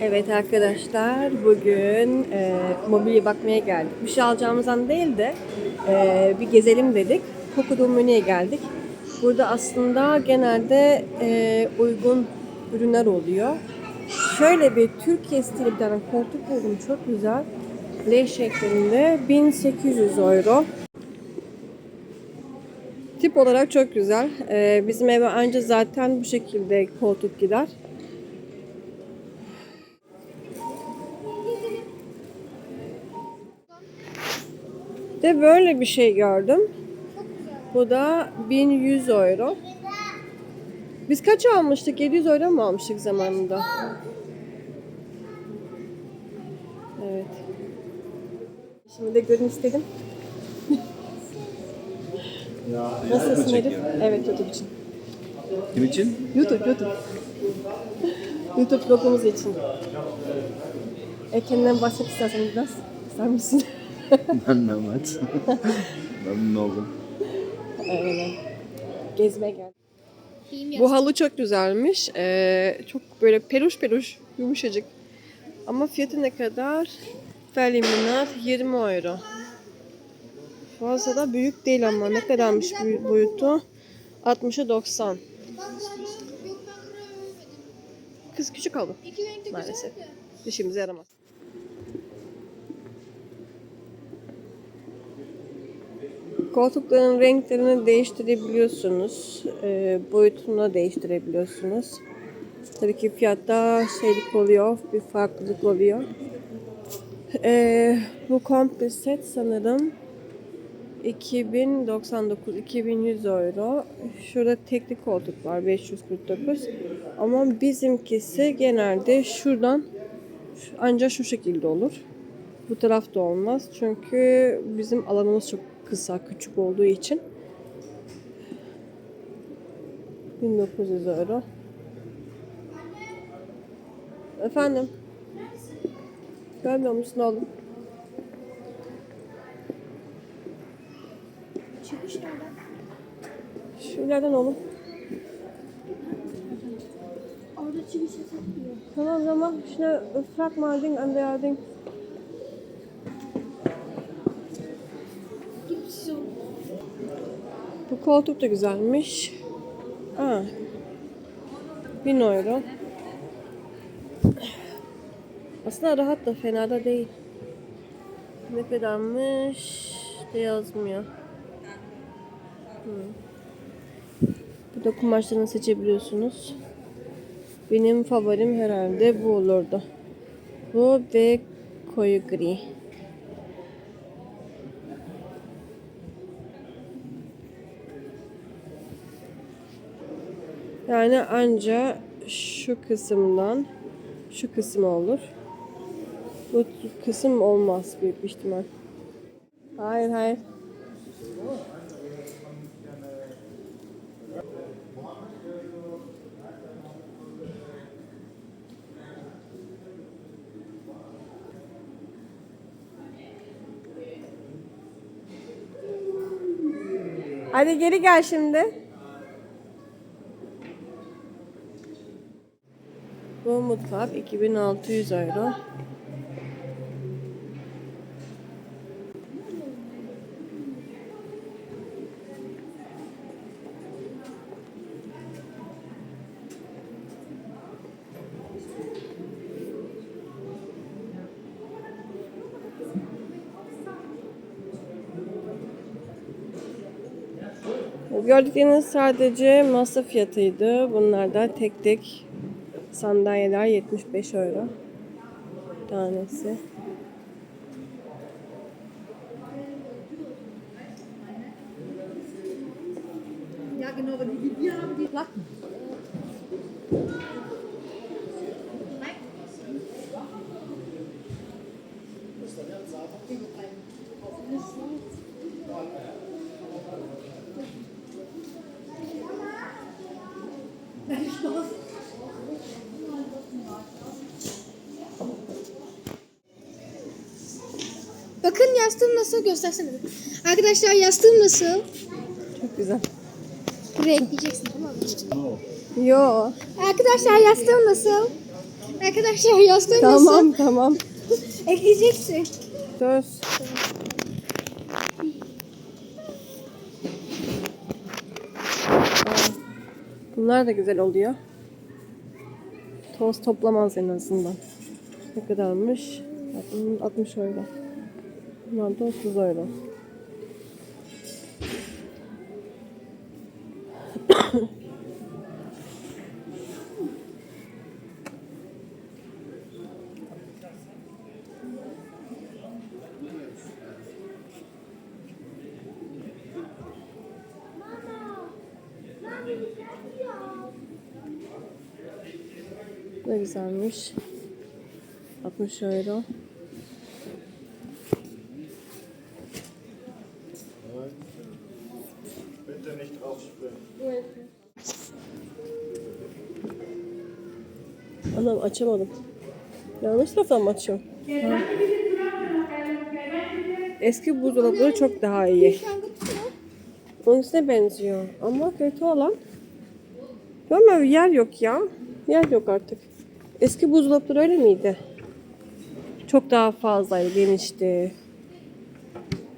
Evet arkadaşlar bugün e, mobilya bakmaya geldik. Bir şey alacağımızdan değil de e, bir gezelim dedik. Müni'ye geldik. Burada aslında genelde e, uygun ürünler oluyor. Şöyle bir Türkiye stili bir tane koltuk buldum çok güzel. L şeklinde 1800 euro. Tip olarak çok güzel. E, bizim eve anca zaten bu şekilde koltuk gider. De böyle bir şey gördüm. Bu da 1100 euro. Biz kaç almıştık? 700 euro mu almıştık zamanında? Evet. Şimdi de görün istedim. Nasılsın Elif? Evet YouTube için. Kim için? YouTube, YouTube. YouTube logomuz için. E kendinden bahset istersen biraz. İster misin? Anlamat. Memnun oldum. Aynen. Gezmeye geldim. Bu halı çok güzelmiş. Ee, çok böyle peluş peluş, yumuşacık. Ama fiyatı ne kadar? Feliminat 20 euro. Fazla da büyük değil ama ne kadarmış boy- boyutu? 60'a 90. Kız küçük halı İki renkli maalesef. güzel de. İşimize yaramaz. Koltukların renklerini değiştirebiliyorsunuz. E, boyutunu değiştirebiliyorsunuz. Tabii ki fiyatta şeylik oluyor, bir farklılık oluyor. E, bu komple set sanırım 2099 2100 euro. Şurada tekli koltuk var 549. Ama bizimkisi genelde şuradan şu- ancak şu şekilde olur. Bu tarafta olmaz. Çünkü bizim alanımız çok kısa, küçük olduğu için. 1900 euro. Efendim? Görmüyor musun oğlum? Çıkış nereden? Şuralardan oğlum. Orada çıkış yasak diyor. Tamam o zaman schnell frag mal Ding an der Ding. Gidip size onu. Bu koltuk da güzelmiş. Aa. 1000 euro. Aslında rahat da fena da değil. Ne kadarmış de yazmıyor. Hmm. Burada kumaşlarını seçebiliyorsunuz. Benim favorim herhalde bu olurdu. Bu ve koyu gri. Yani anca şu kısımdan şu kısım olur. Bu kısım olmaz büyük bir ihtimal. Hayır hayır. Hadi geri gel şimdi. Bu mutfak 2600 euro. Gördükleriniz sadece masa fiyatıydı. Bunlar da tek tek sandalyeler 75 euro tanesi. Bakın yastığım nasıl göstersene. Arkadaşlar yastığım nasıl? Çok güzel. Buraya ekleyeceksin tamam mı? Yo. Arkadaşlar yastığım nasıl? Arkadaşlar yastığım nasıl? Tamam tamam. Ekleyeceksin. Söz. Bunlar da güzel oluyor. Toz toplamaz en azından. Ne kadarmış? 60 euro. Bunlar da 30 euro. Ne güzelmiş. 60 euro. Anam açamadım. Yanlış taraftan mı açıyorum? Eski buzdolapları çok daha iyi. Onun üstüne benziyor. Ama kötü olan Görmüyor yer yok ya. Yer yok artık. Eski buzdolapları öyle miydi? Çok daha fazlaydı, genişti.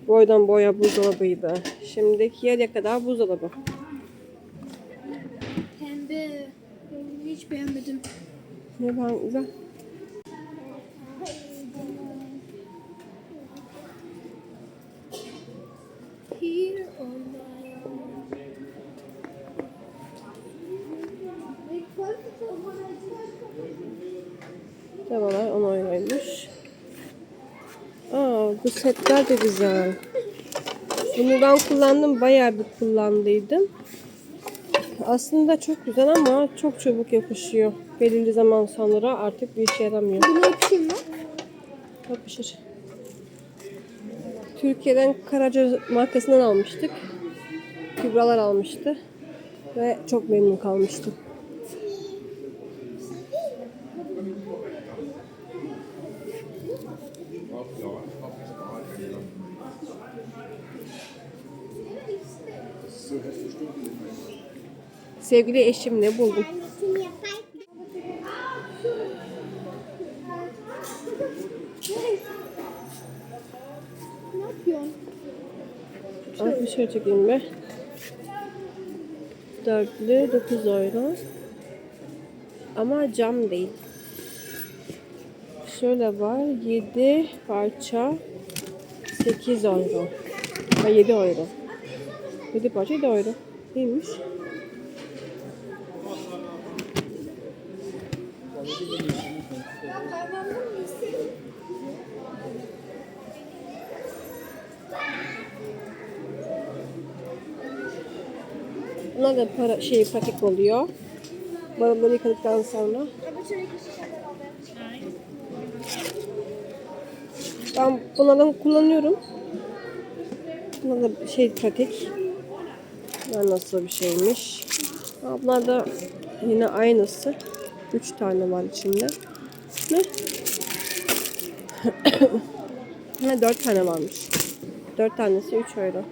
Boydan boya buzdolabıydı. Şimdiki yere kadar buzdolabı. Own. Devalar 10 euroymuş. Aa bu setler de güzel. Bunu ben kullandım. Bayağı bir kullandıydım. Aslında çok güzel ama çok çabuk yapışıyor. Belirli zaman sonra artık bir işe yaramıyor. Bunu yapayım mı? Yapışır. Türkiye'den Karaca markasından almıştık. Kübralar almıştı. Ve çok memnun kalmıştım. Sevgili eşimle buldum. Bir şöyle çekeyim be. Dörtlü 9 euro. Ama cam değil. Şöyle var 7 parça 8 euro. Ha 7 euro. 7 parça 7 euro. Neymiş? Bunlar da para, şey pratik oluyor. Balonları yıkadıktan sonra. Ben bunlardan kullanıyorum. Bunlar da şey pratik. Bunlar nasıl bir şeymiş. Bunlar da yine aynısı. Üç tane var içinde. Ne? ha, dört tane varmış. Dört tanesi üç euro.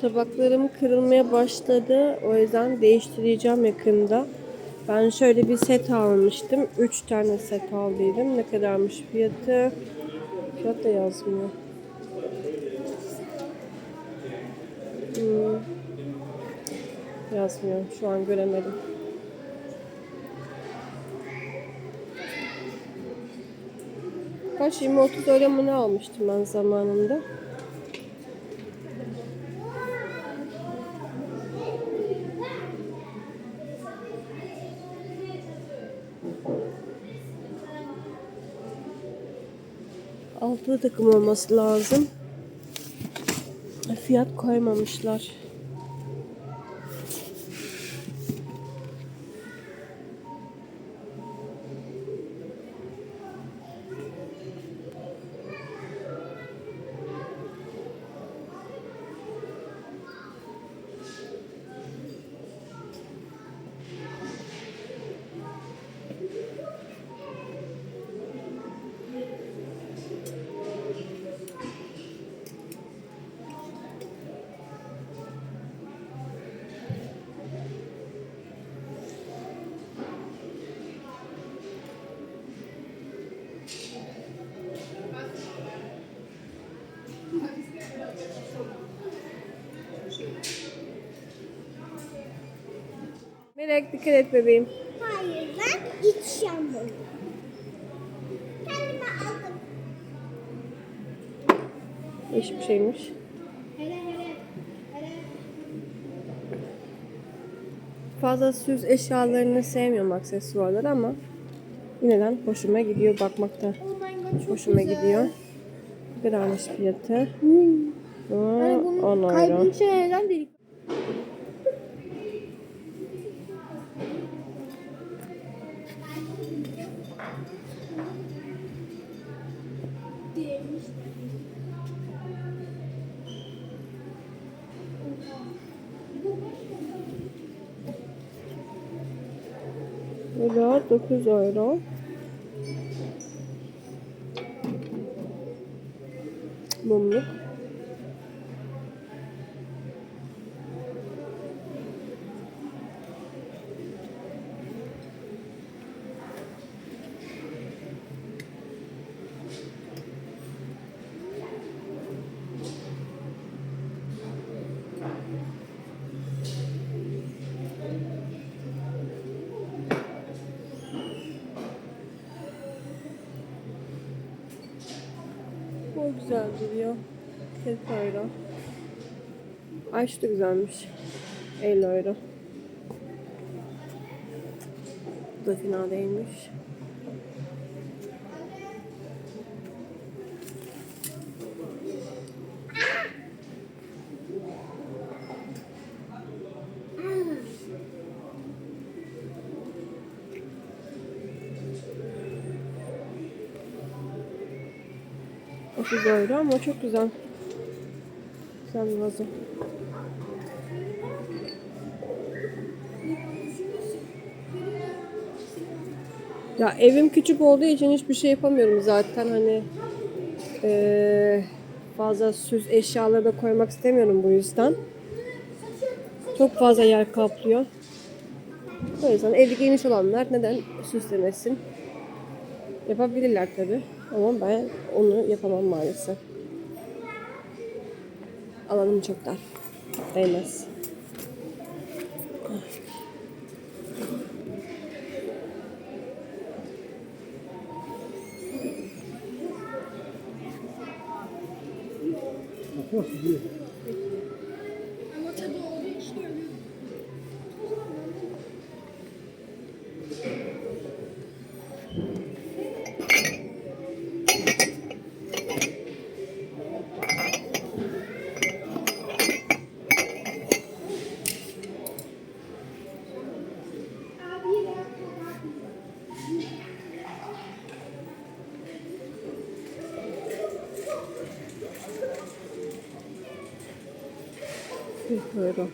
Tabaklarım kırılmaya başladı. O yüzden değiştireceğim yakında. Ben şöyle bir set almıştım. 3 tane set aldıydım. Ne kadarmış fiyatı? Fiyat da yazmıyor. Hmm. Yazmıyor. Şu an göremedim. Kaç 20-30 öyle mi ne almıştım ben zamanında? Altılı takım olması lazım. fiyat koymamışlar. Melek dikkat et bebeğim. Hayır ben içeceğim bunu. Kendime aldım. Hiçbir şeymiş. Hele hele. Hele. Fazla süs eşyalarını sevmiyorum aksesuarları ama yine de hoşuma gidiyor bakmakta. Oh Hoşuma güzel. gidiyor. Ne kadarmış fiyatı? Hmm. Aa, Hani bunun 10 euro. kalbin içine neden delik? Bu da 9 euro. Mumluk. Bu güzel duruyor. 40 euro. Ay şu da güzelmiş. 50 euro. Bu da fena değilmiş. Otuz euro ama çok güzel. Güzel bir vazo. Ya evim küçük olduğu için hiçbir şey yapamıyorum zaten hani eee, fazla süs eşyaları da koymak istemiyorum bu yüzden. Çok fazla yer kaplıyor. O yüzden evli geniş olanlar neden süslemesin? Yapabilirler tabi ama ben onu yapamam maalesef. Alanım çok dar. Değmez. Ama Euro.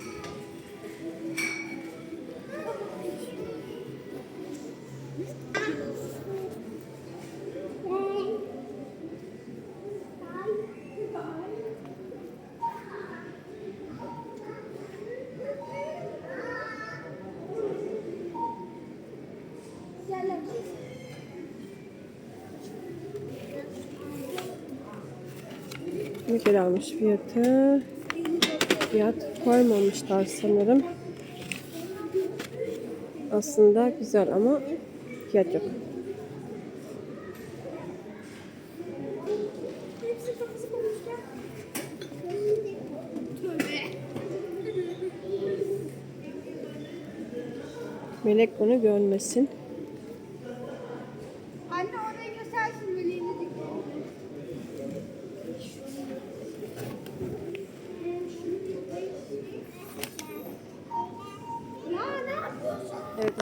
Ne kadarmış fiyatı? Fiyat koymamışlar sanırım. Aslında güzel ama fiyat yok. Melek bunu görmesin.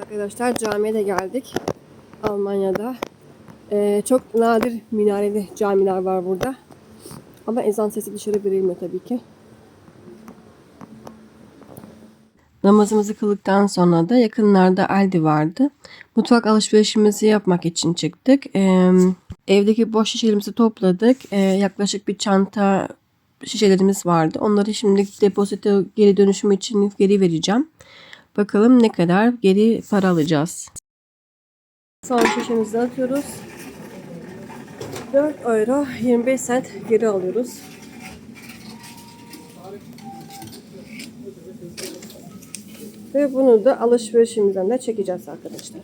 Arkadaşlar camiye de geldik. Almanya'da. Ee, çok nadir minareli camiler var burada. Ama ezan sesi dışarı verilmiyor tabii ki. Namazımızı kıldıktan sonra da yakınlarda Aldi vardı. Mutfak alışverişimizi yapmak için çıktık. Ee, evdeki boş şişelerimizi topladık. Ee, yaklaşık bir çanta şişelerimiz vardı. Onları şimdi depozito geri dönüşümü için geri vereceğim. Bakalım ne kadar geri para alacağız. Son şişemizi atıyoruz. 4 euro 25 cent geri alıyoruz. Ve bunu da alışverişimizden de çekeceğiz arkadaşlar.